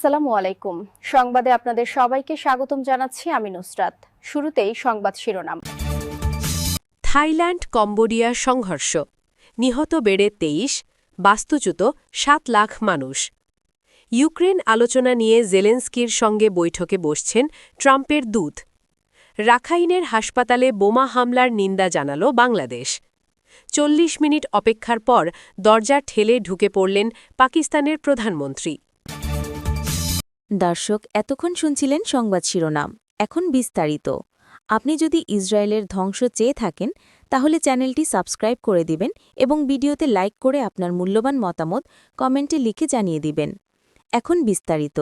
আসসালামু আলাইকুম। সংবাদে আপনাদের সবাইকে স্বাগতম জানাচ্ছি আমি নুসরাত। শুরুতেই সংবাদ শিরোনাম। থাইল্যান্ড কম্বোডিয়া সংঘর্ষ। নিহত বেড়ে তেইশ, বাস্তুচ্যুত সাত লাখ মানুষ। ইউক্রেন আলোচনা নিয়ে জেলেন্সকির সঙ্গে বৈঠকে বসছেন ট্রাম্পের দূত। রাখাইনের হাসপাতালে বোমা হামলার নিন্দা জানাল বাংলাদেশ। চল্লিশ মিনিট অপেক্ষার পর দরজা ঠেলে ঢুকে পড়লেন পাকিস্তানের প্রধানমন্ত্রী। দর্শক, এতক্ষণ শুনছিলেন সংবাদ শিরোনাম। এখন বিস্তারিত। আপনি যদি ইসরায়েলের ধ্বংস চেয়ে থাকেন, তাহলে চ্যানেলটি সাবস্ক্রাইব করে দিবেন এবং ভিডিওতে লাইক করে আপনার মূল্যবান মতামত কমেন্টে লিখে জানিয়ে দিবেন। এখন বিস্তারিত।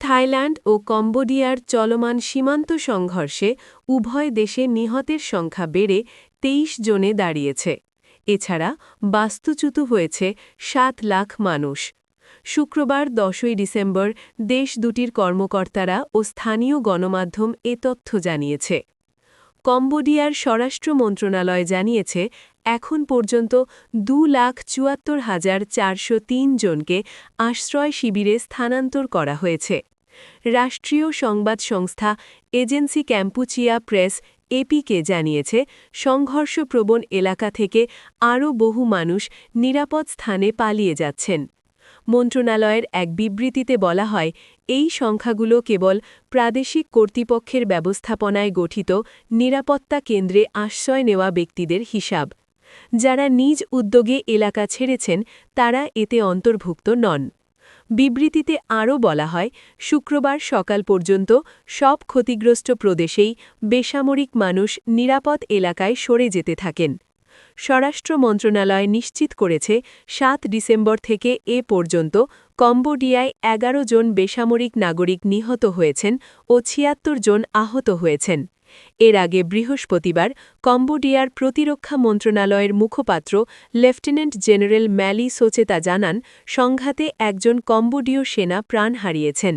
থাইল্যান্ড ও কম্বোডিয়ার চলমান সীমান্ত সংঘর্ষে উভয় দেশে নিহতের সংখ্যা বেড়ে তেইশ জনে দাঁড়িয়েছে। এছাড়া বাস্তুচ্যুত হয়েছে সাত লাখ মানুষ। শুক্রবার দশই ডিসেম্বর দেশ দুটির কর্মকর্তারা ও স্থানীয় গণমাধ্যম এ তথ্য জানিয়েছে। কম্বোডিয়ার স্বরাষ্ট্র মন্ত্রণালয় জানিয়েছে, এখন পর্যন্ত দু লাখ চুয়াত্তর হাজার চারশো জনকে আশ্রয় শিবিরে স্থানান্তর করা হয়েছে। রাষ্ট্রীয় সংবাদ সংস্থা এজেন্সি ক্যাম্পুচিয়া প্রেস এপিকে জানিয়েছে, সংঘর্ষপ্রবণ এলাকা থেকে আরও বহু মানুষ নিরাপদ স্থানে পালিয়ে যাচ্ছেন। মন্ত্রণালয়ের এক বিবৃতিতে বলা হয়, এই সংখ্যাগুলো কেবল প্রাদেশিক কর্তৃপক্ষের ব্যবস্থাপনায় গঠিত নিরাপত্তা কেন্দ্রে আশ্রয় নেওয়া ব্যক্তিদের হিসাব। যারা নিজ উদ্যোগে এলাকা ছেড়েছেন, তারা এতে অন্তর্ভুক্ত নন। বিবৃতিতে আরও বলা হয়, শুক্রবার সকাল পর্যন্ত সব ক্ষতিগ্রস্ত প্রদেশেই বেসামরিক মানুষ নিরাপদ এলাকায় সরে যেতে থাকেন। স্বরাষ্ট্র মন্ত্রণালয় নিশ্চিত করেছে, সাত ডিসেম্বর থেকে এ পর্যন্ত কম্বোডিয়ায় এগারো জন বেসামরিক নাগরিক নিহত হয়েছেন ও ছিয়াত্তর জন আহত হয়েছেন। এর আগে বৃহস্পতিবার কম্বোডিয়ার প্রতিরক্ষা মন্ত্রণালয়ের মুখপাত্র লেফটেন্যান্ট জেনারেল ম্যালি সোচেতা জানান, সংঘাতে একজন কম্বোডীয় সেনা প্রাণ হারিয়েছেন।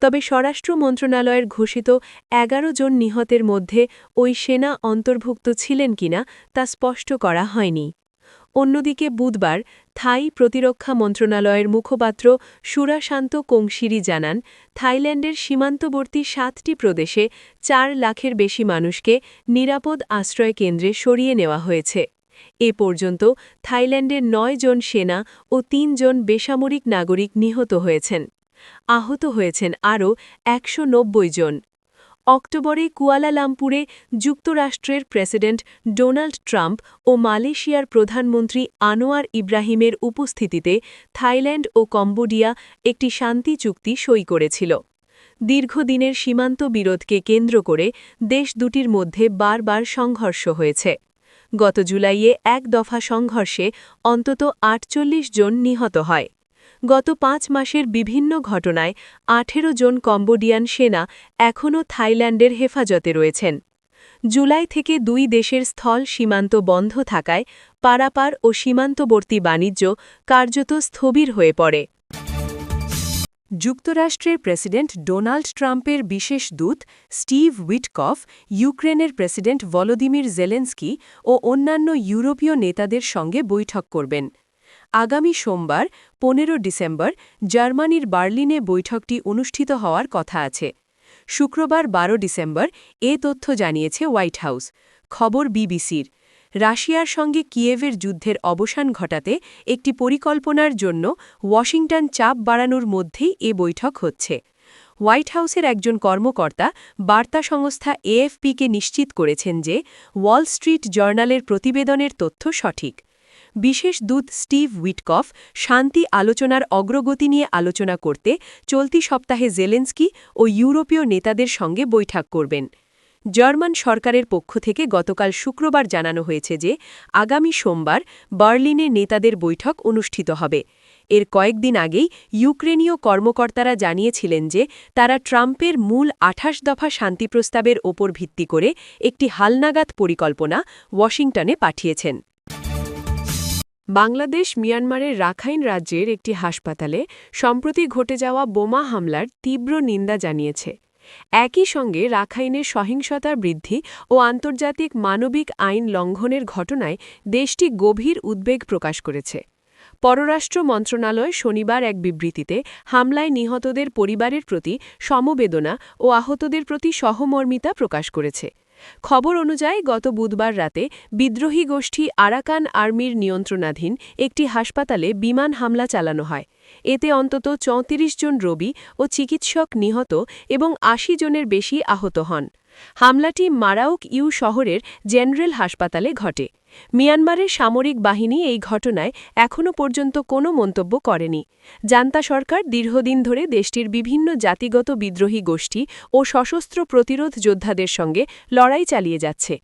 তবে স্বরাষ্ট্র মন্ত্রণালয়ের ঘোষিত এগারো জন নিহতের মধ্যে ওই সেনা অন্তর্ভুক্ত ছিলেন কিনা তা স্পষ্ট করা হয়নি। অন্যদিকে বুধবার থাই প্রতিরক্ষা মন্ত্রণালয়ের মুখপাত্র সুরাশান্ত কোংশিরি জানান, থাইল্যান্ডের সীমান্তবর্তী সাতটি প্রদেশে চার লাখের বেশি মানুষকে নিরাপদ আশ্রয় কেন্দ্রে সরিয়ে নেওয়া হয়েছে। এ পর্যন্ত থাইল্যান্ডের নয় জন সেনা ও তিন জন বেসামরিক নাগরিক নিহত হয়েছেন। আহত হয়েছেন আরও একশো নব্বই জন। অক্টোবরে কুয়ালালামপুরে যুক্তরাষ্ট্রের প্রেসিডেন্ট ডোনাল্ড ট্রাম্প ও মালয়েশিয়ার প্রধানমন্ত্রী আনোয়ার ইব্রাহিমের উপস্থিতিতে থাইল্যান্ড ও কম্বোডিয়া একটি শান্তি চুক্তি সই করেছিল। দীর্ঘদিনের সীমান্ত বিরোধকে কেন্দ্র করে দেশ দুটির মধ্যে বারবার সংঘর্ষ হয়েছে। গত জুলাইয়ে এক দফা সংঘর্ষে অন্তত আটচল্লিশ জন নিহত হয়। গত পাঁচ মাসের বিভিন্ন ঘটনায় আঠেরো জন কম্বোডিয়ান সেনা এখনও থাইল্যান্ডের হেফাজতে রয়েছেন। জুলাই থেকে দুই দেশের স্থল সীমান্ত বন্ধ থাকায় পারাপার ও সীমান্তবর্তী বাণিজ্য কার্যত স্থবির হয়ে পড়ে। যুক্তরাষ্ট্রের প্রেসিডেন্ট ডোনাল্ড ট্রাম্পের বিশেষ দূত স্টিভ উইটকফ, ইউক্রেনের প্রেসিডেন্ট ভলোদিমির জেলেন্সকি ও অন্যান্য ইউরোপীয় নেতাদের সঙ্গে বৈঠক করবেন। আগামী সোমবার, পনেরো ডিসেম্বর, জার্মানির বার্লিনে বৈঠকটি অনুষ্ঠিত হওয়ার কথা আছে। শুক্রবার ১২ ডিসেম্বর এ তথ্য জানিয়েছে হোয়াইট হাউস। খবর বিবিসির। রাশিয়ার সঙ্গে কিয়েভের যুদ্ধের অবসান ঘটাতে একটি পরিকল্পনার জন্য ওয়াশিংটন চাপ বাড়ানোর মধ্যেই এ বৈঠক হচ্ছে। হোয়াইট হাউসের একজন কর্মকর্তা বার্তা সংস্থা এএফপিকে নিশ্চিত করেছেন যে ওয়াল স্ট্রিট জার্নালের প্রতিবেদনের তথ্য সঠিক। বিশেষ দূত স্টিভ উইটকফ শান্তি আলোচনার অগ্রগতি নিয়ে আলোচনা করতে চলতি সপ্তাহে জেলেন্সকি ও ইউরোপীয় নেতাদের সঙ্গে বৈঠক করবেন। জার্মান সরকারের পক্ষ থেকে গতকাল শুক্রবার জানানো হয়েছে যে, আগামী সোমবার বার্লিনে নেতাদের বৈঠক অনুষ্ঠিত হবে। এর কয়েকদিন আগেই ইউক্রেনীয় কর্মকর্তারা জানিয়েছিলেন যে, তারা ট্রাম্পের মূল আঠাশ দফা শান্তি প্রস্তাবের ওপর ভিত্তি করে একটি হালনাগাদ পরিকল্পনা ওয়াশিংটনে পাঠিয়েছেন। বাংলাদেশ মিয়ানমারের রাখাইন রাজ্যের একটি হাসপাতালে সম্প্রতি ঘটে যাওয়া বোমা হামলার তীব্র নিন্দা জানিয়েছে। একই সঙ্গে রাখাইনের সহিংসতা বৃদ্ধি ও আন্তর্জাতিক মানবিক আইন লঙ্ঘনের ঘটনায় দেশটি গভীর উদ্বেগ প্রকাশ করেছে। পররাষ্ট্র মন্ত্রণালয় শনিবার এক বিবৃতিতে হামলায় নিহতদের পরিবারের প্রতি সমবেদনা ও আহতদের প্রতি সহমর্মিতা প্রকাশ করেছে। খবর অনুযায়ী, গত বুধবার রাতে বিদ্রোহী গোষ্ঠী আরাকান আর্মির নিয়ন্ত্রণাধীন একটি হাসপাতালে বিমান হামলা চালানো হয়। এতে অন্তত চৌত্রিশ জন রোগী ও চিকিৎসক নিহত এবং আশি জনের বেশি আহত হন। হামলাটি মারাউক ইউ শহরের জেনারেল হাসপাতালে ঘটে। মিয়ানমারের সামরিক বাহিনী এই ঘটনায় এখনও পর্যন্ত কোনো মন্তব্য করেনি। জান্তা সরকার দীর্ঘদিন ধরে দেশটির বিভিন্ন জাতিগত বিদ্রোহী গোষ্ঠী ও সশস্ত্র প্রতিরোধ যোদ্ধাদের সঙ্গে লড়াই চালিয়ে যাচ্ছে।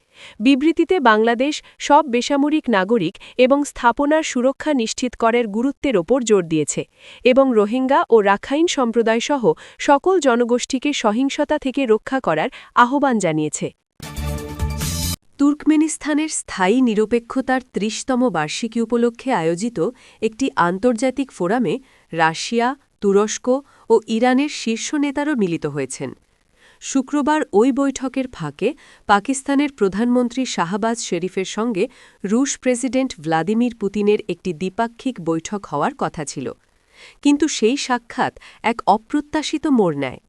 বিবৃতিতে বাংলাদেশ সব বেসামরিক নাগরিক এবং স্থাপনার সুরক্ষা নিশ্চিত করার গুরুত্বের ওপর জোর দিয়েছে এবং রোহিঙ্গা ও রাখাইন সম্প্রদায়সহ সকল জনগোষ্ঠীকে সহিংসতা থেকে রক্ষা করার আহ্বান জানিয়েছে। তুর্কমেনিস্তানের স্থায়ী নিরপেক্ষতার ত্রিশতম বার্ষিকী উপলক্ষে আয়োজিত একটি আন্তর্জাতিক ফোরামে রাশিয়া, তুরস্ক ও ইরানের শীর্ষ নেতারও মিলিত হয়েছেন। শুক্রবার ওই বৈঠকের ফাঁকে পাকিস্তানের প্রধানমন্ত্রী শাহবাজ শরীফের সঙ্গে রুশ প্রেসিডেন্ট ভ্লাদিমির পুতিনের একটি দ্বিপাক্ষিক বৈঠক হওয়ার কথা ছিল। কিন্তু সেই সাক্ষাৎ এক অপ্রত্যাশিত মোড় নেয়।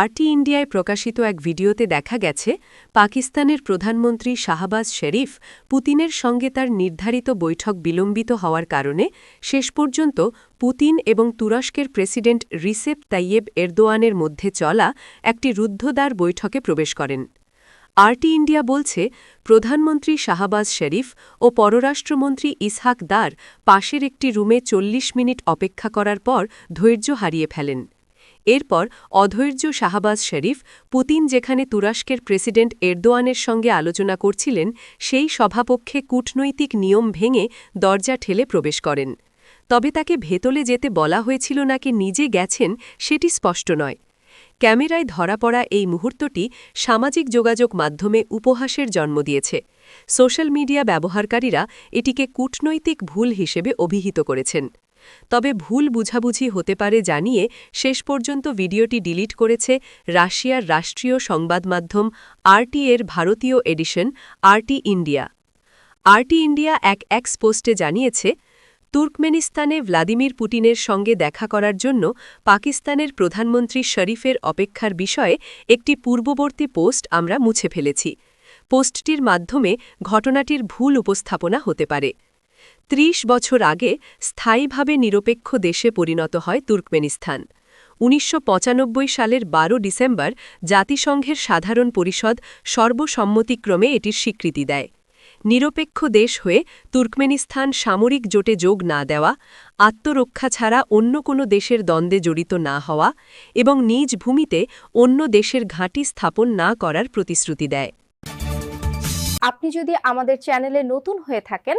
আরটি ইন্ডিয়ায় প্রকাশিত এক ভিডিওতে দেখা গেছে, পাকিস্তানের প্রধানমন্ত্রী শাহবাজ শরীফ পুতিনের সঙ্গে তার নির্ধারিত বৈঠক বিলম্বিত হওয়ার কারণে শেষ পর্যন্ত পুতিন এবং তুরস্কের প্রেসিডেন্ট রিসেপ তাইয়েব এরদোয়ানের মধ্যে চলা একটি রুদ্ধদ্বার বৈঠকে প্রবেশ করেন। আরটি ইন্ডিয়া বলছে, প্রধানমন্ত্রী শাহবাজ শরীফ ও পররাষ্ট্রমন্ত্রী ইসহাক দার পাশের একটি রুমে চল্লিশ মিনিট অপেক্ষা করার পর ধৈর্য হারিয়ে ফেলেন। এরপর অধৈর্য শাহবাজ শরীফ, পুতিন যেখানে তুরস্কের প্রেসিডেন্ট এরদোয়ানের সঙ্গে আলোচনা করছিলেন, সেই সভাপক্ষে কূটনৈতিক নিয়ম ভেঙে দরজা ঠেলে প্রবেশ করেন। তবে তাকে ভেতলে যেতে বলা হয়েছিল নাকি নিজে গেছেন সেটি স্পষ্ট নয়। ক্যামেরায় ধরা পড়া এই মুহূর্তটি সামাজিক যোগাযোগ মাধ্যমে উপহাসের জন্ম দিয়েছে। সোশ্যাল মিডিয়া ব্যবহারকারীরা এটিকে কূটনৈতিক ভুল হিসেবে অভিহিত করেছেন। তবে ভুল বুঝাবুঝি হতে পারে জানিয়ে শেষ পর্যন্ত ভিডিওটি ডিলিট করেছে রাশিয়ার রাষ্ট্রীয় সংবাদ মাধ্যম আরটি এর ভারতীয় edition, RT India. RT India এক এক্স পোস্টে জানিয়েছে, তুর্কমেনিস্তানে ভ্লাদিমির পুটিনের সঙ্গে দেখা করার জন্য পাকিস্তানের প্রধানমন্ত্রী শরীফের অপেক্ষার বিষয়ে একটি পূর্ববর্তী পোস্ট আমরা মুছে ফেলেছি। পোস্টটির মাধ্যমে ঘটনাটির ভুল উপস্থাপনা হতে পারে। ত্রিশ বছর আগে স্থায়ীভাবে নিরপেক্ষ দেশে পরিণত হয় তুর্কমেনিস্তান। উনিশশো পঁচানব্বই সালের ১২ ডিসেম্বর জাতিসংঘের সাধারণ পরিষদ সর্বসম্মতিক্রমে এটির স্বীকৃতি দেয়। নিরপেক্ষ দেশ হয়ে তুর্কমেনিস্তান সামরিক জোটে যোগ না দেওয়া, আত্মরক্ষা ছাড়া অন্য কোনো দেশের দ্বন্দ্বে জড়িত না হওয়া এবং নিজ ভূমিতে অন্য দেশের ঘাঁটি স্থাপন না করার প্রতিশ্রুতি দেয়। আপনি যদি আমাদের চ্যানেলে নতুন হয়ে থাকেন